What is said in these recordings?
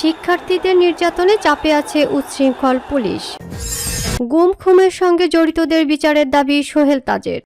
শিক্ষার্থীদের নির্যাতনে চাপে আছে উচ্ছৃঙ্খল পুলিশ। গুম খুমের সঙ্গে জড়িতদের বিচারের দাবি সোহেল তাজের।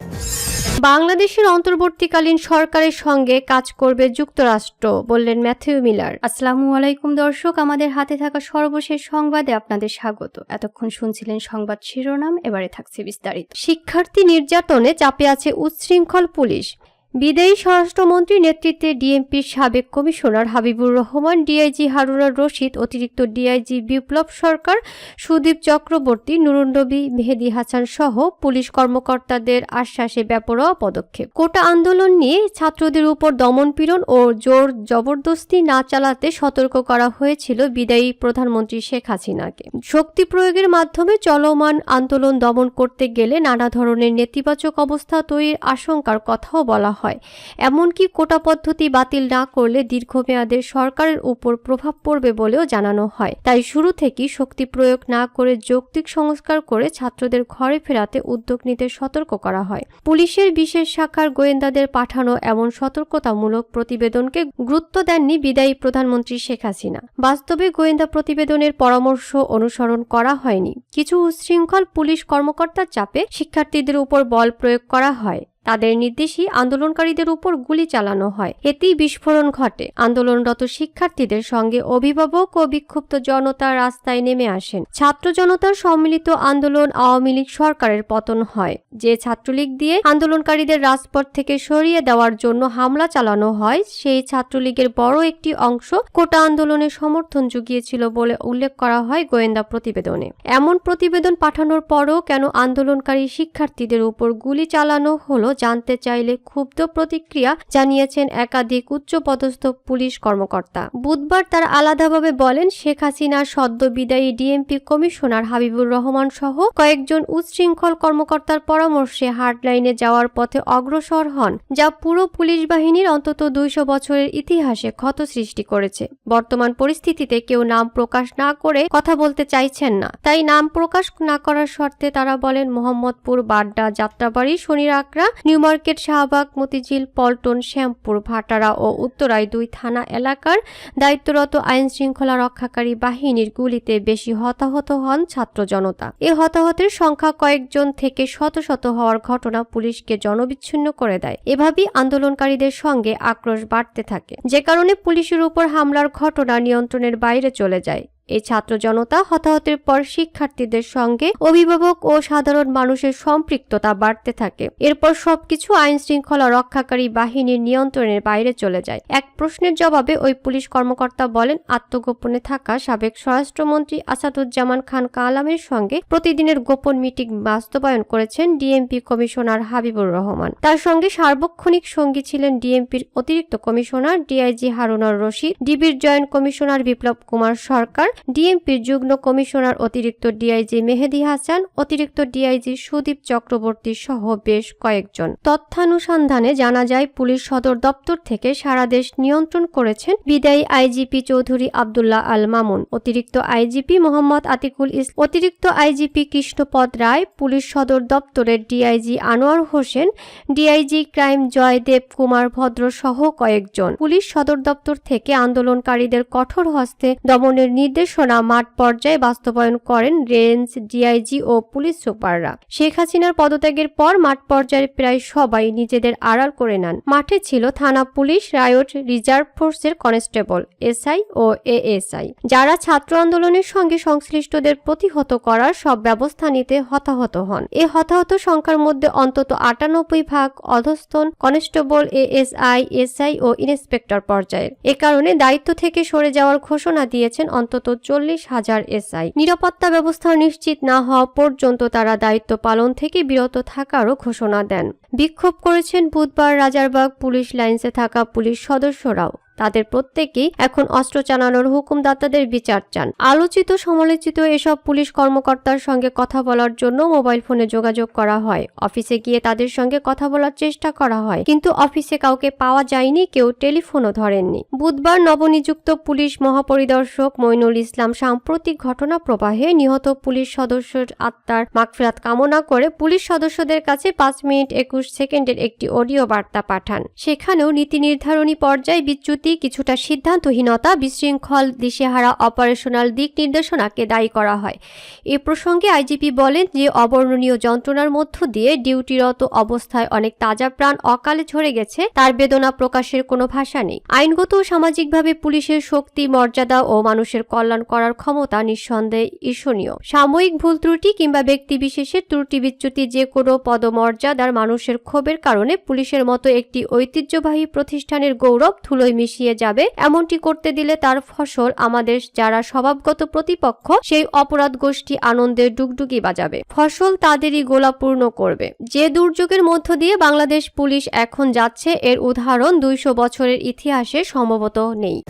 বাংলাদেশের অন্তর্বর্তীকালীন সরকারের সঙ্গে কাজ করবে যুক্তরাষ্ট্র বললেন ম্যাথিউ মিলার। আসসালামু আলাইকুম দর্শক আমাদের হাতে থাকা সর্বশেষ সংবাদে আপনাদের স্বাগত। এতক্ষণ শুনছিলেন সংবাদ শিরোনাম এবারে থাকছে বিস্তারিত। শিক্ষার্থী নির্যাতনে চাপে আছে উচ্ছৃঙ্খল পুলিশ। বিদেয়ী স্বরাষ্ট্রমন্ত্রীর নেতৃত্বে ডিএমপির সাবেক কমিশনার হাবিবুর রহমান, ডিআইজি হারুনার রশিদ, অতিরিক্ত ডিআইজি বিপ্লব সরকার সুদীপ চক্রবর্তী, নুরুন্নবী মেহেদি হাসান সহ পুলিশ কর্মকর্তাদের আশ্বাসে বেপরোয়া পদক্ষেপ। কোটা আন্দোলন নিয়ে ছাত্রদের উপর দমনপীড়ন ও জোর জবরদস্তি না চালাতে সতর্ক করা হয়েছিল বিদায়ী প্রধানমন্ত্রী শেখ হাসিনাকে। শক্তি প্রয়োগের মাধ্যমে চলমান আন্দোলন দমন করতে গেলে নানা ধরনের নেতিবাচক অবস্থা তৈরির আশঙ্কার কথাও বলা হয়। এমনকি কোটা পদ্ধতি বাতিল না করলে দীর্ঘমেয়াদে সরকারের উপর প্রভাব পড়বে বলেও জানানো হয়। তাই শুরু থেকেই শক্তি প্রয়োগ না করে যৌক্তিক সংস্কার করে ছাত্রদের ঘরে ফেরাতে উদ্যোগ নিতে সতর্ক করা হয়। পুলিশের বিশেষ শাখার গোয়েন্দাদের পাঠানো এমন সতর্কতামূলক প্রতিবেদনকে গুরুত্ব দেননি বিদায়ী প্রধানমন্ত্রী শেখ হাসিনা। বাস্তবে গোয়েন্দা প্রতিবেদনের পরামর্শ অনুসরণ করা হয়নি। কিছু উচ্ছৃঙ্খল পুলিশ কর্মকর্তার চাপে শিক্ষার্থীদের উপর বল প্রয়োগ করা হয়। তাদের নির্দেশই আন্দোলনকারীদের উপর গুলি চালানো হয়। এতেই বিস্ফোরণ ঘটে। আন্দোলনরত শিক্ষার্থীদের সঙ্গে অভিভাবক ও বিক্ষুব্ধ জনতা রাস্তায় নেমে আসেন। ছাত্র জনতার সম্মিলিত আন্দোলন আওয়ামী লীগ সরকারের পতন হয়। যে ছাত্রলীগ দিয়ে আন্দোলনকারীদের রাজপথ থেকে সরিয়ে দেওয়ার জন্য হামলা চালানো হয়, সেই ছাত্রলীগের বড় একটি অংশ কোটা আন্দোলনে সমর্থন জুগিয়েছিল বলে উল্লেখ করা হয় গোয়েন্দা প্রতিবেদনে। এমন প্রতিবেদন পাঠানোর পরও কেন আন্দোলনকারী শিক্ষার্থীদের উপর গুলি চালানো হলো জানতে চাইলে ক্ষুব্ধ প্রতিক্রিয়া জানিয়েছেন একাধিক উচ্চপদস্থ পুলিশ কর্মকর্তা। বুধবার তারা আলাদাভাবে বলেন, শেখ হাসিনার সদ্য বিদায়ী ডিএমপি কমিশনার হাবিবুর রহমান সহ কয়েকজন উচ্ছৃঙ্খল কর্মকর্তার পরামর্শে হার্ডলাইনে যাওয়ার পথে অগ্রসর হন, যা পুরো পুলিশ বাহিনীর অন্তত দুইশো বছরের ইতিহাসে ক্ষত সৃষ্টি করেছে। বর্তমান পরিস্থিতিতে কেউ নাম প্রকাশ না করে কথা বলতে চাইছেন না। তাই নাম প্রকাশ না করার শর্তে তারা বলেন, মোহাম্মদপুর বাড্ডা যাত্রাবাড়ি শনির আকরা নিউ মার্কেট শাহবাগ, মতিঝিল, পল্টন, শ্যামপুর, ভাটারা ও উত্তরায় দুই থানা এলাকার দায়িত্বরত আইন শৃঙ্খলা রক্ষাকারী বাহিনীর গুলিতে বেশি হতাহত হন ছাত্র জনতা। এ হতাহতের সংখ্যা কয়েকজন থেকে শত শত হওয়ার ঘটনা পুলিশকে জনবিচ্ছিন্ন করে দেয়। এভাবেই আন্দোলনকারীদের সঙ্গে আক্রোশ বাড়তে থাকে। যে কারণে পুলিশের উপর হামলার ঘটনা নিয়ন্ত্রণের বাইরে চলে যায়। এই ছাত্র জনতা হতাহতের পর শিক্ষার্থীদের সঙ্গে অভিভাবক ও সাধারণ মানুষের সম্পৃক্ততা বাড়তে থাকে। এরপর সবকিছু আইন শৃঙ্খলা রক্ষাকারী বাহিনীর নিয়ন্ত্রণের বাইরে চলে যায়। এক প্রশ্নের জবাবে ওই পুলিশ কর্মকর্তা বলেন, আত্মগোপনে থাকা সাবেক স্বরাষ্ট্রমন্ত্রী আসাদুজ্জামান খান কালামের সঙ্গে প্রতিদিনের গোপন মিটিং বাস্তবায়ন করেছেন ডিএমপি কমিশনার হাবিবুর রহমান। তার সঙ্গে সার্বক্ষণিক সঙ্গী ছিলেন ডিএমপির অতিরিক্ত কমিশনার ডিআইজি হারুনার রশিদ, ডিবির জয়েন্ট কমিশনার বিপ্লব কুমার সরকার ডিএমপির যুগ্ম কমিশনার অতিরিক্ত ডিআইজি মেহেদি হাসান, অতিরিক্ত ডিআইজি সুদীপ চক্রবর্তী সহ বেশ কয়েকজন। তথ্যানুসন্ধানে জানা যায়, পুলিশ সদর দপ্তর থেকে সারা দেশ নিয়ন্ত্রণ করেছেন বিদায়ী আইজিপি চৌধুরী আবদুল্লাহ আল মামুন, অতিরিক্ত আইজিপি মোহাম্মদ আতিকুল ইসলাম অতিরিক্ত আইজিপি কৃষ্ণপদ রায়, পুলিশ সদর দপ্তরের DIG Anwar Hossain, DIG crime Joydeb Kumar Bhadra সহ কয়েকজন। পুলিশ সদর দপ্তর থেকে আন্দোলনকারীদের কঠোর হস্তে দমনের নির্দেশনা মাঠ পর্যায়ে বাস্তবায়ন করেন রেঞ্জ, ডিআইজি ও পুলিশ সুপাররা। শেখ হাসিনার পদত্যাগের পর মাঠ পর্যায়ে প্রায় সবাই নিজেদের আড়াল করে নেন। মাঠে ছিল থানা পুলিশ, রায়ট রিজার্ভ ফোর্সের কনস্টেবল, এসআই ও এএসআই। যারা ছাত্র আন্দোলনের সঙ্গে সংশ্লিষ্টদের প্রতিহত করার সব ব্যবস্থা নিতে হতাহত হন। এ হতাহত সংখ্যার মধ্যে অন্তত আটানব্বই ভাগ অধস্তন কনস্টেবল, এএসআই, এসআই ও ইন্সপেক্টর পর্যায়ের। এ কারণে দায়িত্ব থেকে সরে যাওয়ার ঘোষণা দিয়েছেন অন্তত চল্লিশ হাজার এসআই। নিরাপত্তা ব্যবস্থা নিশ্চিত না হওয়া পর্যন্ত তারা দায়িত্ব পালন থেকে বিরত থাকারও ঘোষণা দেন। বিক্ষোভ করেছেন বুধবার রাজারবাগ পুলিশ লাইন্সে থাকা পুলিশ সদস্যরাও। তাদের প্রত্যেকেই এখন অস্ত্র চালানোর হুকুমদাতাদের বিচার চান। আলোচিত, সমালোচিত এসব পুলিশ কর্মকর্তার সঙ্গে কথা বলার জন্য মোবাইল ফোনে যোগাযোগ করা হয়। অফিসে গিয়ে তাদের সঙ্গে কথা বলার চেষ্টা করা হয়। কিন্তু অফিসে কাউকে পাওয়া যায়নি, কেউ টেলিফোনও ধরেননি। বুধবার নবনিযুক্ত পুলিশ মহাপরিদর্শক মইনুল ইসলাম সাম্প্রতিক ঘটনা প্রবাহে নিহত পুলিশ সদস্যের আত্মার মাগফিরাত কামনা করে পুলিশ সদস্যদের কাছে পাঁচ মিনিট একুশ সেকেন্ডের একটি অডিও বার্তা পাঠান। সেখানেও নীতি নির্ধারণী পর্যায়ে বিচ্যুতি প্রতি কিছুটা সিদ্ধান্তহীনতা, বিশৃঙ্খল দিশেহারা অপারেশনাল দিক নির্দেশনাকে দায়ী করা হয়। এ প্রসঙ্গে আইজিপি বলেন যে, অবর্ণনীয় যন্ত্রণার মধ্য দিয়ে ডিউটিরত অবস্থায় অনেক তাজা প্রাণ অকালে ঝরে গেছে, তার বেদনা প্রকাশের কোনো ভাষা নেই। আইনগত ও সামাজিকভাবে পুলিশের শক্তি, মর্যাদা ও মানুষের কল্যাণ করার ক্ষমতা নিঃসন্দেহে ঈর্ষণীয়। সাময়িক ভুল ত্রুটি কিংবা ব্যক্তি বিশেষের ত্রুটি বিচ্যুতি যে কোনো পদমর্যাদার মানুষের ক্ষোভের কারণে পুলিশের মতো একটি ঐতিহ্যবাহী প্রতিষ্ঠানের গৌরব ধুলোয় মিশিয়ে যাবে। এমনটি করতে দিলে তার ফসল আমাদের যারা স্বভাবগত প্রতিপক্ষ, সেই অপরাধ গোষ্ঠী আনন্দের ডুগডুগি বাজাবে। ফসল তাদেরই গোলাপূর্ণ করবে। যে দুর্যোগের মধ্য দিয়ে বাংলাদেশ পুলিশ এখন যাচ্ছে, এর উদাহরণ দুইশো বছরের ইতিহাসে সম্ভবত নেই।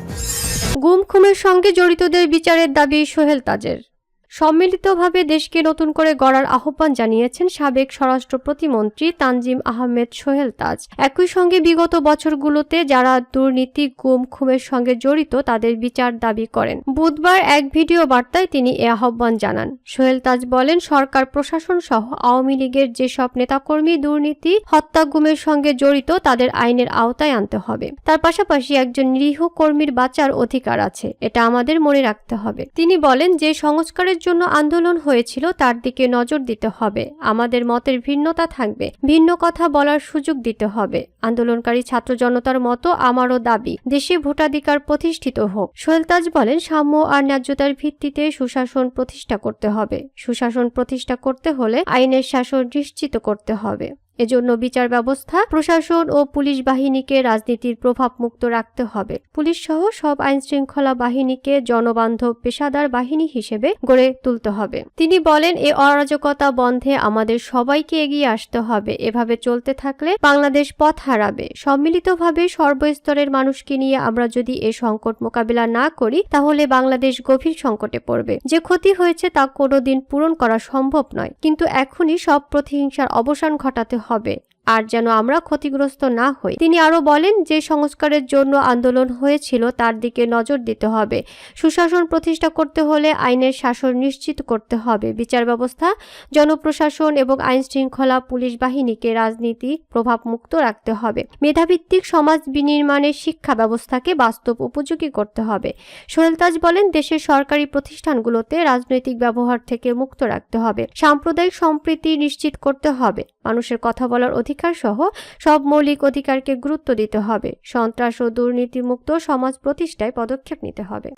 গুমখুমের সঙ্গে জড়িতদের বিচারের দাবি সোহেল তাজের। সম্মিলিতভাবে দেশকে নতুন করে গড়ার আহ্বান জানিয়েছেন সাবেক স্বরাষ্ট্র প্রতিমন্ত্রী তানজিম আহমেদ সোহেল তাজ। একই সঙ্গে বিগত বছরগুলোতে যারা দুর্নীতি, গুম খুমের সঙ্গে জড়িত তাদের বিচার দাবি করেন। বুধবার এক ভিডিও বার্তায় তিনি এ আহ্বান জানান। সোহেল তাজ বলেন, সরকার, প্রশাসন সহ আওয়ামী লীগের যেসব নেতাকর্মী দুর্নীতি, হত্যা, গুমের সঙ্গে জড়িত তাদের আইনের আওতায় আনতে হবে। তার পাশাপাশি একজন নিরীহ কর্মীর বাঁচার অধিকার আছে। এটা আমাদের মনে রাখতে হবে। তিনি বলেন, যে সংস্কারের জন্য আন্দোলন হয়েছিল, তার দিকে নজর দিতে হবে। আমাদের মতের ভিন্নতা থাকবে। ভিন্ন কথা বলার সুযোগ দিতে হবে। আন্দোলনকারী ছাত্র জনতার মতো আমারও দাবি, দেশে ভোটাধিকার প্রতিষ্ঠিত হোক। সোহেলতাজ বলেন, সাম্য আর ন্যায্যতার ভিত্তিতে সুশাসন প্রতিষ্ঠা করতে হবে। সুশাসন প্রতিষ্ঠা করতে হলে আইনের শাসন নিশ্চিত করতে হবে। এজন্য বিচার ব্যবস্থা প্রশাসন ও পুলিশ বাহিনীকে রাজনীতির প্রভাব মুক্ত রাখতে হবে। পুলিশ সহ সব আইন শৃঙ্খলা বাহিনীকে জনবান্ধব পেশাদার বাহিনী হিসেবে গড়ে তুলতে হবে। তিনি বলেন, এ অরাজকতা বন্ধে আমাদের সবাইকে এগিয়ে আসতে হবে। এভাবে চলতে থাকলে বাংলাদেশ পথ হারাবে। সম্মিলিতভাবে সর্বস্তরের মানুষকে নিয়ে আমরা যদি এ সংকট মোকাবিলা না করি, তাহলে বাংলাদেশ গভীর সংকটে পড়বে। যে ক্ষতি হয়েছে তা কোনোদিন পূরণ করা সম্ভব নয়। কিন্তু এখনই সব প্রতিহিংসার অবসান ঘটাতে হবে। হবে। আর যেন আমরা ক্ষতিগ্রস্ত না হই। তিনি আরও বলেন, যে সংস্কারের জন্য আন্দোলন হয়েছিল, তার দিকে নজর দিতে হবে। সুশাসন প্রতিষ্ঠা করতে হলে আইনের শাসন নিশ্চিত করতে হবে। বিচার ব্যবস্থা, জনপ্রশাসন এবং আইন শৃঙ্খলা পুলিশ বাহিনীকে রাজনীতি প্রভাব মুক্ত রাখতে হবে। মেধাভিত্তিক সমাজ বিনির্মাণের শিক্ষা ব্যবস্থাকে বাস্তব উপযোগী করতে হবে। সোহেলতাজ বলেন, দেশের সরকারি প্রতিষ্ঠানগুলোতে রাজনৈতিক ব্যবহার থেকে মুক্ত রাখতে হবে। সাম্প্রদায়িক সম্প্রীতি নিশ্চিত করতে হবে। মানুষের কথা বলার অধিকার সহ সব মৌলিক অধিকারকে গুরুত্ব দিতে হবে। সন্ত্রাস ও দুর্নীতিমুক্ত সমাজ প্রতিষ্ঠায় পদক্ষেপ নিতে হবে।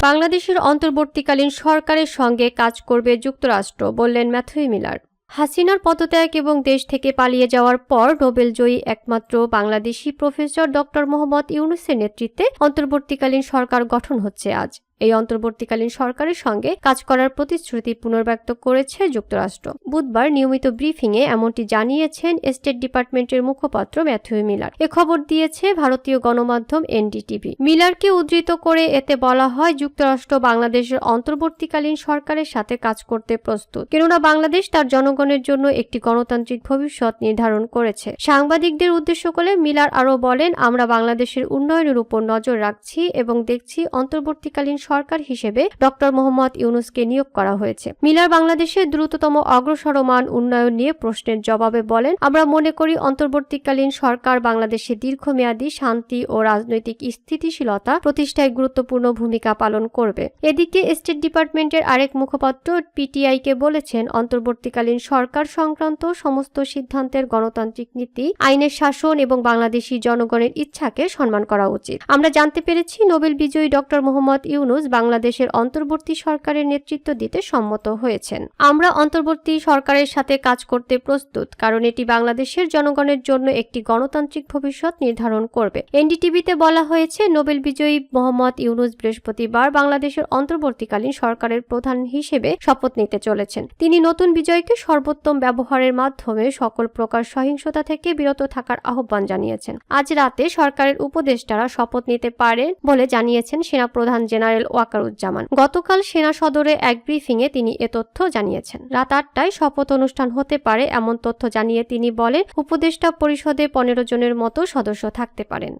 বাংলাদেশের অন্তর্বর্তীকালীন সরকারের সঙ্গে কাজ করবে যুক্তরাষ্ট্র, বললেন ম্যাথুই মিলার। হাসিনার পদত্যাগ এবং দেশ থেকে পালিয়ে যাওয়ার পর নোবেলজয়ী একমাত্র বাংলাদেশি প্রফেসর ডক্টর মোহাম্মদ ইউনুসের নেতৃত্বে অন্তর্বর্তীকালীন সরকার গঠন হচ্ছে আজ। এই অন্তর্বর্তীকালীন সরকারের সঙ্গে কাজ করার প্রতিশ্রুতি পুনর্ব্যক্ত করেছে যুক্তরাষ্ট্র। বুধবার নিয়মিত ব্রিফিংয়ে এমনটি জানিয়েছেন স্টেট ডিপার্টমেন্টের মুখপাত্র ম্যাথিউ মিলার। এ খবর দিয়েছে ভারতীয় গণমাধ্যম এনডিটিভি। মিলারকে উদ্ধৃত করে এতে বলা হয়, যুক্তরাষ্ট্র বাংলাদেশের অন্তর্বর্তীকালীন সরকারের সাথে কাজ করতে প্রস্তুত। কেননা বাংলাদেশ তার জনগণের জন্য একটি গণতান্ত্রিক ভবিষ্যৎ নির্ধারণ করেছে। সাংবাদিকদের উদ্দেশ্য করে মিলার আরও বলেন, আমরা বাংলাদেশের উন্নয়নের উপর নজর রাখছি এবং দেখছি অন্তর্বর্তীকালীন সরকার হিসেবে ডক্টর মোহাম্মদ ইউনুসকে নিয়োগ করা হয়েছে। মিলার বাংলাদেশের দ্রুততম অগ্রসরমান উন্নয়ন নিয়ে প্রশ্নের জবাবে বলেন, আমরা মনে করি অন্তর্বর্তীকালীন সরকার বাংলাদেশে দীর্ঘমেয়াদী শান্তি ও রাজনৈতিক স্থিতিশীলতা প্রতিষ্ঠায় গুরুত্বপূর্ণ ভূমিকা পালন করবে। এদিকে স্টেট ডিপার্টমেন্টের আরেক মুখপাত্র পিটিআই কে বলেছেন, অন্তর্বর্তীকালীন সরকার সংক্রান্ত সমস্ত সিদ্ধান্তের গণতান্ত্রিক নীতি, আইনের শাসন এবং বাংলাদেশি জনগণের ইচ্ছাকে সম্মান করা উচিত। আমরা জানতে পেরেছি নোবেল বিজয়ী ডক্টর মোহাম্মদ ইউনুস বাংলাদেশের অন্তর্বর্তী সরকারের নেতৃত্ব দিতে সম্মত হয়েছেন। আমরা অন্তর্বর্তী সরকারের সাথে কাজ করতে প্রস্তুত, কারণ এটি বাংলাদেশের জনগণের জন্য একটি গণতান্ত্রিক ভবিষ্যৎ নির্ধারণ করবে। এনডিটিভিতে বলা হয়েছে, নোবেল বিজয়ী মোহাম্মদ ইউনুস বৃহস্পতিবার বাংলাদেশের অন্তর্বর্তীকালীন সরকারের প্রধান হিসেবে শপথ নিতে চলেছেন। তিনি নতুন বিজয়কে সর্বোত্তম ব্যবহারের মাধ্যমে সকল প্রকার সহিংসতা থেকে বিরত থাকার আহ্বান জানিয়েছেন। আজ রাতে সরকারের উপদেষ্টারা শপথ নিতে পারেন বলে জানিয়েছেন সেনাপ্রধান জেনারেল ওয়াকারুজ্জামান। গতকাল সেনা সদরে এক ব্রিফিংয়ে তিনি এ তথ্য জানিয়েছেন। রাত আটটায় শপথ অনুষ্ঠান হতে পারে এমন তথ্য জানিয়ে তিনি বলেন, উপদেষ্টা পরিষদে পনেরো জনের মতো সদস্য থাকতে পারেন।